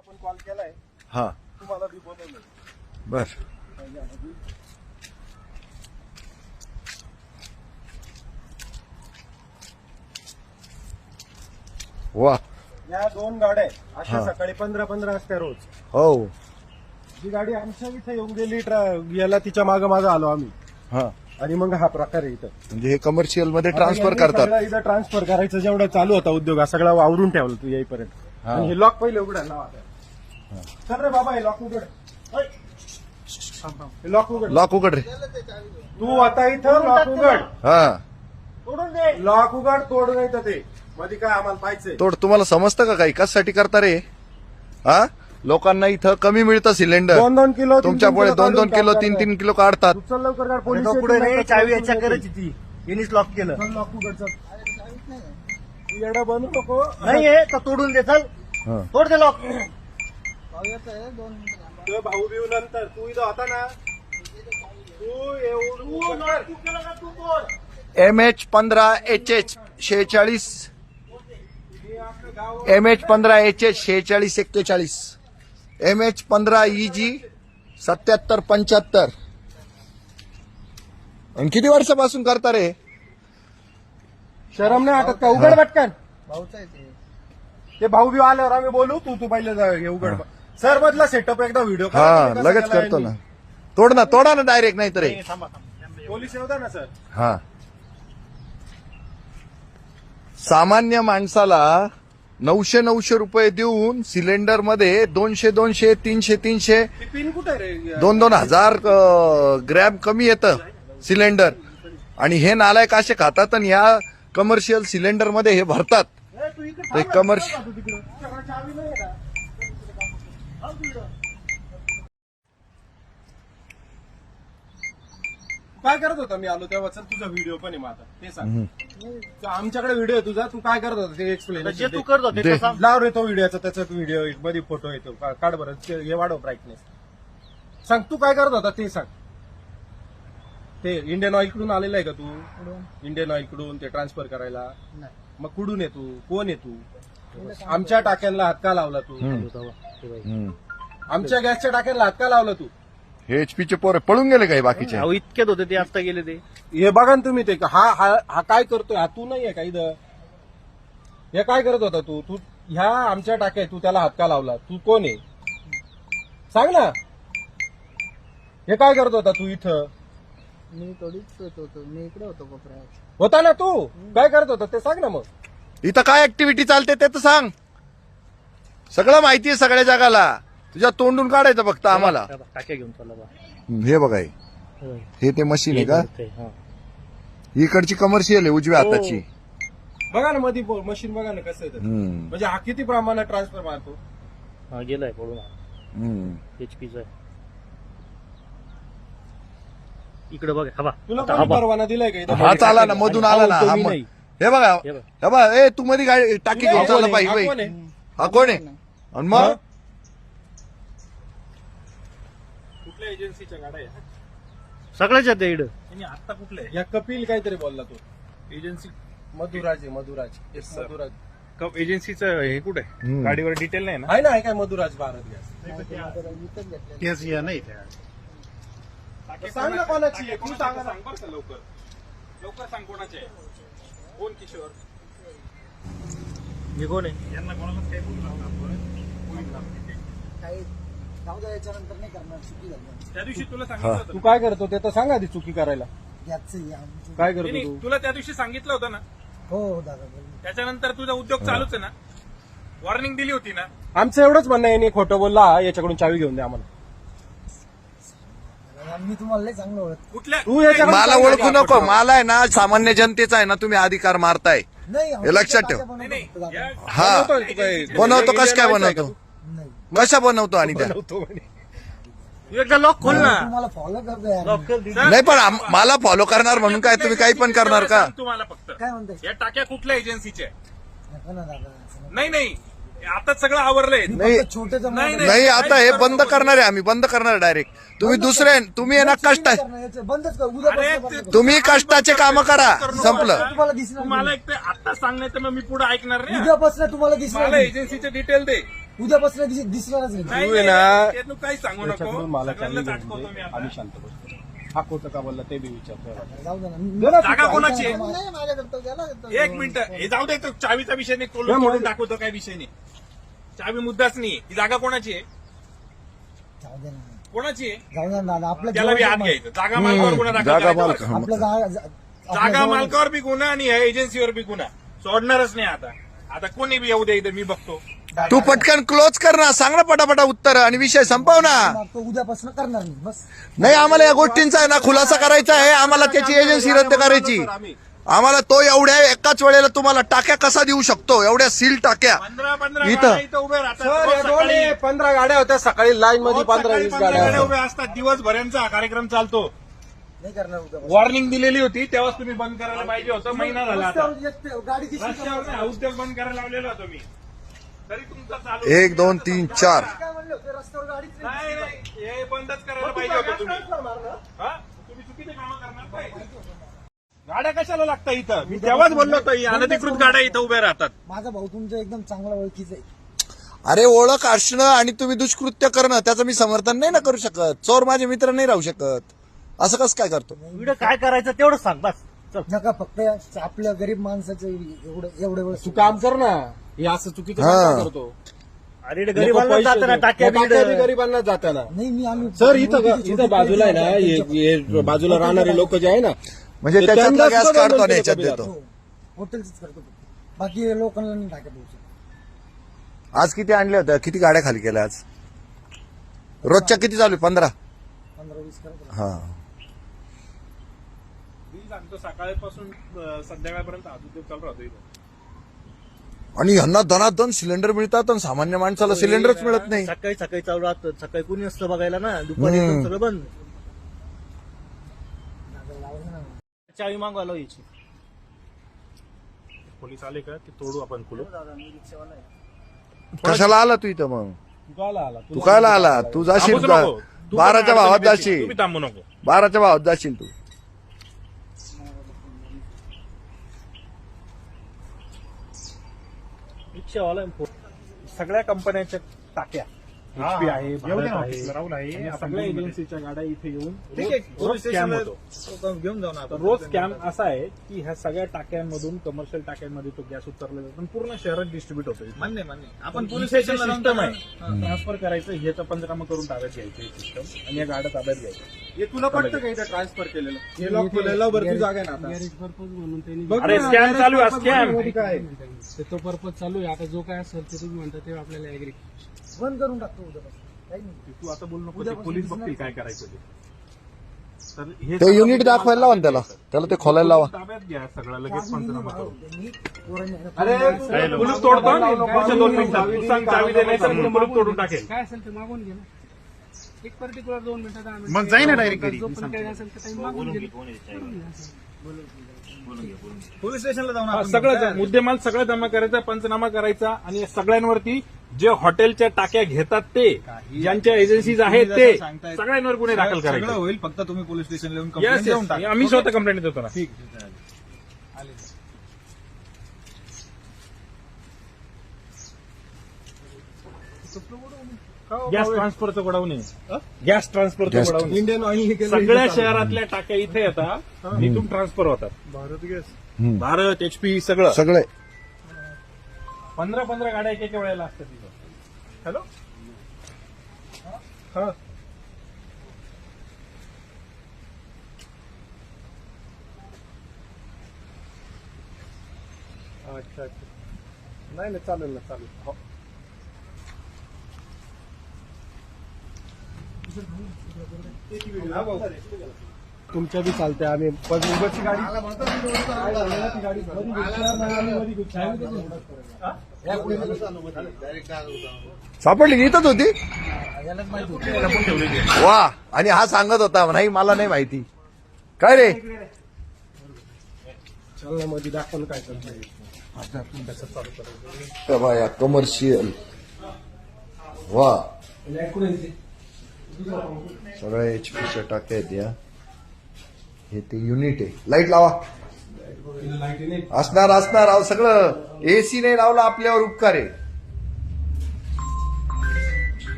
पण कॉल केलाय. हा. तुम्हाला बी बोलवलं बर. वा. या दोन गाड्या आहेत. अशा. सकाळी पंधरा पंधरा असत्या रोज. हो. जी गाडी आमच्या इथे येऊन गेली ट्रा- याला तिच्या मागं मागं आलो आम्ही. हा. आणि मग हा प्रकार आहे इथं. म्हणजे हे कमर्शियलमध्ये ट्रान्सफर आता यांनी करतात. सगळं इथं ट्रान्सफर करायचं जेवढं चालू होता उद्योग हा सगळा वावरून ठेवला तू येईपर्यंत. आणि हे लॉक पहिले लावा. आता. चल रे बाबा हे लॉक उघड. ओय. हे लॉक उघड. लॉक उघड रे. तू आता इथं लॉक उघड. हा. लॉक उघड तोड नाही तर ते. मध्ये काय आम्हाला पाहिजे तोड तुम्हाला समजतं का काही? कशासाठी करता रे? हा? लोकांना इथं कमी मिळतं सिलेंडर. दोन दोन किलो तीन- तुमच्या तीन पुढे किलो दोन दोन काढून किलो तीन. तीन किलो काढतात. उचल लवकर काढ पोलीस पुढे चावी यांनीच लॉक केलं. लॉक उघड चल. तू येडा बनू नको. नाही हे तर तोडून दे चल. हा. तोड दे लॉक भाऊ बिऊ नंतर. तू इथं होता ना? तू येऊन एम एच पंधरा एच एच शेहेचाळीस. एम एच पंधरा एच एच शेहेचाळीस एक्केचाळीस. एम एच पंधरा ई जी सत्याहत्तर पंच्याहत्तर. आणि किती वर्षापासून करता रे? शरम नाही वाटत का? उघड पटकन. भाऊचा आहे ते भाऊ बिऊ आल्यावर आम्ही बोलू तू तू पहिले जा, हे उघड. सर मधला सेटअप एकदा व्हिडिओ हा लगेच करतो ना. तोड ना तोडा ना डायरेक्ट नाही रे थांबा थांबा. पोलीस येऊ ना सर. हा. सामान्य माणसाला नऊशे नऊशे रुपये देऊन सिलेंडरमध्ये दोनशे दोनशे तीनशे तीनशे पिन कुठे रे? दोन दोन हजार ग्रॅम कमी येतं सिलेंडर आणि हे नालायक असे खातात आणि या कमर्शियल सिलेंडरमध्ये हे भरतात. तू कमर्शियल नाही. काय करत होता मी आलो तेव्हा? चल तुझा व्हिडिओ पण आहे माझा ते सांग. तर आमच्याकडे व्हिडिओ आहे तुझा. तू काय करत होता ते एक्सप्लेन जे तू. करतो ते सांग. लाव रे तो व्हिडिओचा त्याचा व्हिडिओमध्ये फोटो येतो. का- काढ बरं. ते- हे वाढव ब्राईटनेस सांग तू काय करत होता ते सांग. ते इंडियन ऑइलकडून आलेला आहे का तू? इंडियन ऑइलकडून ते ट्रान्सफर करायला? मग कुठून आहे तू कोण आहे तू आमच्या टाक्यांना हात का लावला तू. आमच्या गॅसच्या टाक्यांना हात का लावला तू. हे एचपीचे पोरे पळून गेले काही बाकीचे. अहो इतक्यात होते ते आता गेले ते. हे बघा ना तुम्ही ते. हा हा हा काय करतोय? हा तू नाहीये का इथं? हे काय करत होता तू? तू ह्या आमच्या टाक्या आहे, तू त्याला हात का लावला. तू कोण आहे? सांग ना. हे काय करत होता तू इथं? मी थोडीच होतो मी इकडे होतो कोपऱ्यात होता ना तू? काय करत होता? ते सांग ना मग. इथं काय ऍक्टिव्हिटी चालते ते तर सांग. सगळं माहिती आहे सगळ्या जगाला. तुझ्या तोंडून काढायचं फक्त आम्हाला. टाक्या घेऊन चला बा. हे बघा हे. हे ते मशीन आहे का? हा. इकडची कमर्शियल आहे उजव्या हो. हाताची. बघा ना मध्ये मशीन बघा ना कसं आहे. हम्म. म्हणजे हा किती प्रमाणात ट्रान्सफर मारतो? हा गेलाय हम्म. एचपीचा इकडे बघा हवा. तुला आता कोणी हवा. परवाना दिलाय का इथं? हा चाला ना मधून आणि आला ना हा हा. हे बघा हे बघ. हे बघा ए तू मध्ये गाडी टाकी घेऊन हा चालला? पाहिजे हा. कोण आहे? हा कोण आहे? आणि मग? कुठल्या एजन्सीच्या गाड्या आहे? सगळ्याच आहेत इकडं. आता कुठल्या? या कपिल काहीतरी बोलला तो. एजन्सी मधुराज आहे मधुराज. मधुराज. एजन्सीचं हे कुठे हम्म. गाडीवर डिटेल नाही ना? आहे ना आहे काय मधुराज भारत? गॅस नाही सांग ना कोणाची आहे? तू सांग ना. सांग बरं का लवकर. लवकर सांग कोणाचे आहे. कोण किशोर? हे कोण आहे? यांना कोणालाच काही बोलू नका आपण. काही जाऊ द्या याच्यानंतर नाही करणार. चुकी झाली. त्या दिवशी तुला सांगितलं होतं तू काय करतो ते तर सांग आधी चुकी करायला. याचं हे आमचं. काय नाही, करतो नाही, तू? तुला त्या दिवशी सांगितलं होतं ना. हो हो दादा बोल त्याच्यानंतर तुझा उद्योग चालूच आहे ना. वॉर्निंग दिली होती ना. आमचं एवढंच म्हणणं आहे यांनी खोटं बोलला हा, याच्याकडून चावी घेऊन द्या आम्हाला. मी तुम्हाला लय चांगलं ओळख कुठल्या तू याच्याकडून मला ओळखू नको. मला आहे ना सामान्य जनतेचा आहे ना तुम्ही अधिकार मारताय नाही हे लक्षात ठेव. नाही नाही या हा बनवतोय तू काय? बनवतो कस काय बनवतो तू? नाही कशा बनवतो आणि त्या बनवतो म्हणे. तू एकदा लॉक खोल ना तुम्हाला फॉलो करतो यार लॉक कर दे. नाही पण आम- मला फॉलो करणार म्हणून काय तुम्ही काही पण करणार का तुम्हाला फक्त काय म्हणताय या टाक्या कुठल्या एजन्सीच्या आहे? नका ना दादा असं नका. नाही नाही आता सगळं आवरलंय. नाही फक्त छोटे नाही, आता हे बंद करणार आहे आम्ही. बंद करणार डायरेक्ट तुम्ही दुसरे तुम्ही आहे ना कष्ट बंदच कर. तुम्ही कष्टाचे काम करा. संपलं. तुम्हाला दिसणार तुम्हाला नाही. एक ते आता सांग नाही तर मग मी पुढे ऐकणार नाही. उद्यापासून तुम्हाला दिसणार मला नाही. एजन्सीचे डिटेल दे. उद्यापासून दिस- दिसणारच नाही ना- काही सांगू नको. मला सगळ्यांनाच चालली अटकवतो मी आता. आम्ही शांत बसतो. हा खोटं का बोलला ते बी विचारतोय जाऊ दे ना. जागा कोणाची आहे? नाही माझ्याकडे त्याला देतो. एक मिनिट. हे जाऊ दे तो चावीचा विषय नाही. तोडून मग- दाखवतो काय विषय नाही. चावी मुद्दाच नाही ही जागा कोणाची आहे? जाऊ दे ना कोणाची आहे? जाऊ दे ना दादा आपलं त्याला बी हात जेवण- घ्यायचं. जागा मालकावर गुन्हा दाखल जागा करायचा मालक बस. आपलं जागा जा- आपलं जागा जेवण- मालकावर बी गुन्हा आणि या एजन्सीवर बी गुन्हा. सोडणारच नाही आता. आता कोणी बी येऊ दे इथं मी बघतो. तू पटकन क्लोज कर ना. सांग ना पटापटा उत्तर आणि विषय संपव ना. उद्यापासून करणार नाही बस. नाही आम्हाला या गोष्टींचा आहे ना खुलासा करायचा आहे. आम्हाला त्याची एजन्सी रद्द करायची. आम्हाला तो एवढ्या एकाच वेळेला तुम्हाला टाक्या कसा देऊ शकतो? एवढ्या सील टाक्या. पंधरा पंधरा इथं. गाड्या इथं उभे राहतात. सर रोज या दोन सकाळी- पंधरा गाड्या होत्या सकाळी लाईन मध्ये रोज पंधरा सकाळी वीस पंधरा गाड्या गाड्या होत्या. उभ्या असतात. दिवसभरांचा हा कार्यक्रम चालतो. नाही करणार उद्यापासून वॉर्निंग दिलेली होती तेव्हाच तुम्ही बंद करायला पाहिजे होतं. महिना झाला आता. रस्त्यावर येते, गाडी दिसली का? रस्त्यावर नाही, उद्योग बंद करायला लावलेला होतो मी. तरी तुमचा चालू एक दोन तीन चार. काय म्हणले होते? रस्त्यावर गाडीच नाही नाही नाही. हे बंदच करायला पाहिजे होतं तुम्ही. हा? तुम्ही चुकीचे कामं करणार काय? गाड्या कशाला लागतात इथं? मी तेव्हाच बोललो होतो ही अनधिकृत गाड्या इथं उभ्या राहतात. माझा भाऊ तुमचा एकदम चांगला ओळखीचा आहे. अरे ओळख असणं आणि तुम्ही दुष्कृत्य करणं त्याचं मी समर्थन नाही ना करू शकत. चोर माझे मित्र नाही राहू शकत. असं कसं काय करतो? व्हिडिओ काय करायचं तेवढं सांग बस. चल. नका फक्त आपल्या गरीब माणसाचं एवढं एवढं वेळ तू काम कर ना. हे असं चुकीचं हा. का करतो. अरे इकडे गरीबांना जाताना टाक्या टाक्या बी बिड. गरिबांना जाताना नाही मी आम्ही सर इथं इथं बाजूला आहे ना हे- हे बाजूला राहणारे लोक जे आहे ना म्हणजे त्याच्यातला गॅस काढतो आणि दोन याच्यात देतो. हो, हॉटेलच करतो. बाकी लोकांना नाही टाकत. आज किती आणल्या होत्या? किती गाड्या खाली केल्या आज? रोजच्या किती चालू? पंधरा? पंधरा वीस करतो हा. मी सांगतो सकाळपासून अं, संध्याकाळपर्यंत हा उद्योग चालू राहतो इथं. आणि यांना दनादन सिलेंडर मिळतात आणि सामान्य माणसाला सिलेंडरच मिळत नाही. सकाळी सकाळी चालू राहतं. सकाळी कोणी असतं बघायला ना दुपारी हम्म. सगळं बंद. चावी मागवायला यायची. पोलीस आले का? ते तोडू आपण खुलं कशाला आला तू इथं मग? तू कायला आला. तू कायला आला? तू जाशील थांबूच नको. तू बाराच्या भावात येशील. जाशील. तुम्ही थांबू नको. बाराच्या भावात जाशील तू. रिक्षावाला सगळ्या कंपन्यांच्या टाक्या. HP आहे भारत राहुल आणि सगळ्या एजन्सीच्या गाड्या इथे येऊन ठीक आहे, रोज स्कॅम होतो. घेऊन जाऊ ना तर रोज स्कॅम असा आहे की ह्या सगळ्या टाक्यांमधून कमर्शियल टाक्यांमध्ये तो गॅस उतरला जातो. आणि पूर्ण शहरात डिस्ट्रीब्युट होतो. मान्य मान्य. आपण पोलीस स्टेशनला सिस्टम आहे ट्रान्सफर करायचं ह्याचं पंचनामा करून ताब्यात घ्यायचं हे सिस्टम आणि या गाड्या ताब्यात घ्यायचं हे तुला पटतं का इथं ट्रान्सफर केलेलं? हे लॉक जागा आहे ना आता. बघ अरे ना, स्कॅम चालू आहे, स्कॅम. तो पर्पज चालू आहे. आता जो काय असेल ते तुम्ही म्हणता ते आपल्याला ऍग्री बंद करून टाकतो उद्यापासून. काही नाही. तू आता बोलू नको ते पोलीस बघतील काय करायचं ते. तर हे ते सगळं युनिट दाखवायला लावा ना त्याला. त्याला ते खोलायला लावा. ताब्यात घ्या सगळं लगेच पंचनामा करू मी पोरांनी- अरे कुलूप तोडतो? पुढच्या दोन मिनिटात तू सांग चावी दे नाही तर मी कुलूप तोडून टाकेल. काय असेल ते मागून घे ना. एक पर्टिक्युलर दोन मिनिटं दहा मिनिटं. मग जाई ना direct घरी. जो पण काही असेल ते time मागून घे. पोलीस स्टेशनला जाऊन सगळं मुद्देमाल सगळं जमा करायचा पंचनामा करायचा आणि या सगळ्यांवरती जे हॉटेलच्या टाक्या घेतात ते ज्यांच्या एजन्सीज आहेत ते सगळ्यांवर गुन्हे दाखल सगळं करायचे होईल फक्त तुम्ही पोलीस स्टेशनला येऊन आम्ही स्वतः कंप्लेंट देतो ना. ठीक गॅस ट्रान्सफरचं गोडाऊन आहे. गॅस ट्रान्सफरचं गोडाऊन. इंडियन ऑइल सगळ्या शहरातल्या टाक्या इथे येतात इथून ट्रान्सफर होतात. भारत गॅस. भारत एचपी सगळं. सगळे. पंधरा पंधरा गाड्या एक एका वेळेला असतात तिथं. हॅलो? हा? अच्छा अच्छा. नाही नाही चालेल ना चालेल. हो. तुमच्या बी चालते आम्ही पण उगाचची गाडी. ना, मध्ये मध्ये. सापडली इथंच होती. वा आणि हा सांगत होता नाही मला नाही माहिती. काय रे? चलनामध्ये दाखवलं काय करतोय. त्या बाया कमर्शियल वा. सगळ्या एच पीच्या टाक्या आहेत या. हे ते युनिट आहे. लाइट लावा. असणार असणार. सगळं एसी नाही लावलं आपल्यावर उपकार आहे.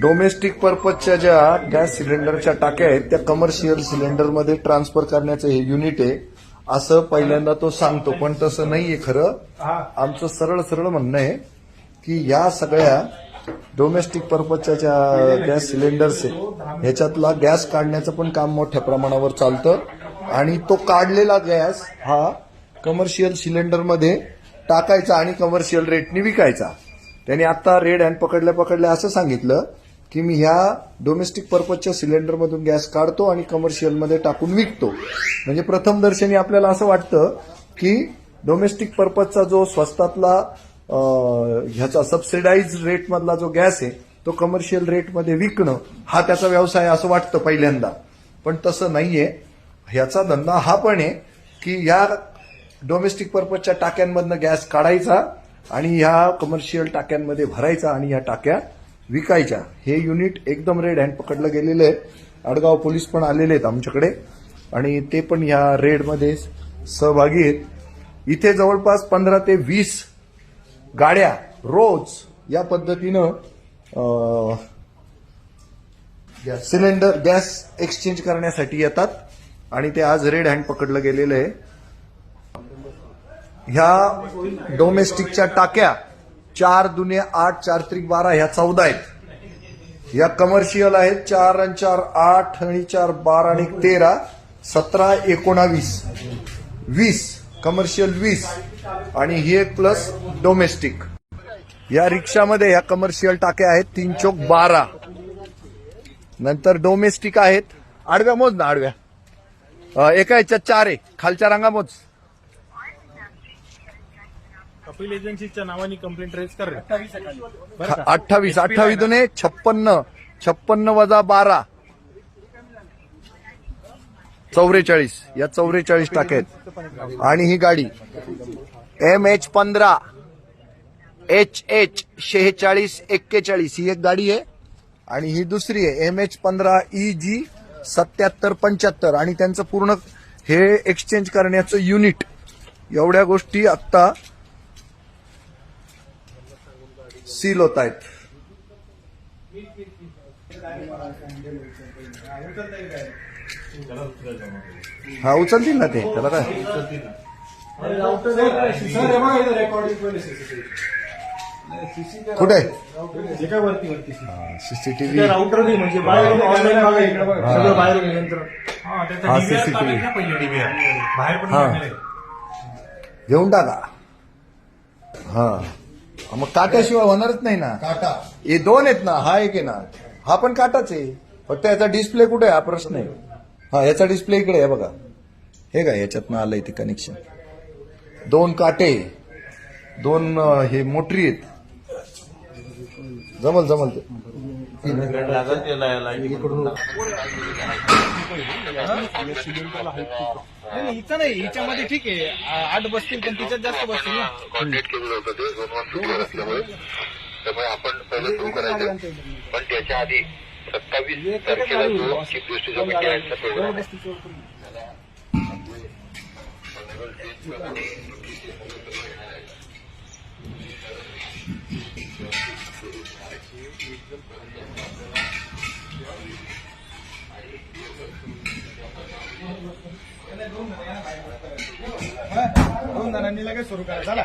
डोमेस्टिक पर्पजच्या ज्या गॅस सिलेंडरच्या टाक्या आहेत त्या कमर्शियल सिलेंडरमध्ये ट्रान्सफर करण्याचं हे युनिट आहे. असं पहिल्यांदा तो सांगतो पण तसं नाहीये खरं. आमचं सरळ सरळ म्हणणं आहे की या सगळ्या डोमेस्टिक पर्पजच्या ज्या गॅस सिलेंडर्स आहेत ह्याच्यातला गॅस काढण्याचं पण काम मोठ्या प्रमाणावर चालतं. आणि तो काढलेला गॅस हा कमर्शियल सिलेंडरमध्ये टाकायचा आणि कमर्शियल रेटने विकायचा. त्यांनी आता रेड हँड पकडल्या पकडल्या असं सांगितलं की मी ह्या डोमेस्टिक पर्पजच्या सिलेंडरमधून गॅस काढतो आणि कमर्शियलमध्ये टाकून विकतो. म्हणजे प्रथमदर्शनी आपल्याला असं वाटतं की डोमेस्टिक पर्पजचा जो स्वस्तातला ह्याचा सबसिडाईज रेटमधला जो गॅस आहे तो कमर्शियल रेटमध्ये विकणं हा त्याचा व्यवसाय असं वाटतं पहिल्यांदा. पण तसं नाहीये. ह्याचा धंदा हा पण आहे की ह्या डोमेस्टिक पर्पजच्या टाक्यांमधनं गॅस काढायचा आणि ह्या कमर्शियल टाक्यांमध्ये भरायचा आणि ह्या टाक्या विकायच्या. हे युनिट एकदम रेड हँड पकडलं गेलेलं आहे. आडगाव पोलीस पण आलेले आहेत आमच्याकडे. आणि ते पण ह्या रेडमध्ये सहभागी आहेत. इथे जवळपास पंधरा ते वीस गाड्या रोज या पद्धतीनं सिलेंडर गॅस एक्सचेंज करण्यासाठी येतात. आणि ते आज रेड हँड पकडलं गेलेलं आहे. ह्या डोमेस्टिकच्या टाक्या चार दुने आठ चार त्रिक बारा ह्या चौदा आहेत. या कमर्शियल आहेत चार आणि चार आठ आणि चार बारा आणि तेरा सतरा एकोणावीस वीस कमर्शियल वीस आणि ही एक प्लस डोमेस्टिक या रिक्षामध्ये ह्या कमर्शियल टाक्या आहेत तीन चोक बारा. नंतर डोमेस्टिक आहेत. आडव्या मोज ना आडव्या. एका ह्याच्यात चार आहे खालच्या रांगा मोज. कपिल एजन्सीच्या नावाने कंप्लेंट रेज कर अठ्ठावीस अठ्ठावीस दुने छप्पन्न छप्पन्न वजा बारा. चौवेचाळीस या चौवेचाळीस टाक्या आहेत. आणि ही गाडी एम एच पंधरा एच एच शेहेचाळीस एक्केचाळीस ही एक गाडी आहे. आणि ही दुसरी आहे एम एच पंधरा ई जी सत्याहत्तर पंच्याहत्तर. आणि त्यांचं पूर्ण हे एक्सचेंज करण्याचं युनिट एवढ्या गोष्टी आत्ता सील होत आहेत. हा उचलतील ना ते. त्याला काय? कुठे? सीसीटीव्ही राऊटर बी म्हणजे बाहेर ऑनलाईन बघा सगळं बाहेर नियंत्रण हा सीसीटीव्ही हा घेऊन टाका. हा. मग काट्याशिवाय होणारच नाही ना. काटा. हे दोन आहेत ना हा एक आहे ना. हा पण काटाच आहे. फक्त याचा डिस्प्ले कुठे आहे? हा प्रश्न आहे. हा याचा डिस्प्ले इकडे आहे बघा. हे काय याच्यातनं आलंय ते कनेक्शन दोन काटे दोन अं, हे मोटरी आहेत. जमल जमल ते. नाही नाही, हिचं नाही हिच्यामध्ये ठीक आहे. आ- आठ बसतील पण तिच्यात जास्त बसतील ना. कॉन्टॅक्ट केलेलं होतं ते दोन वाजता दूर असल्यामुळे. त्यामुळे आपण पहिलं सुरू करायचं. पण त्याच्या आधी सत्तावीस तारखेला जो चीफ जस्टिस ऑफ इंडिया यांचा प्रोग्राम आहे दोन जणांनी लगेच सुरू करा चला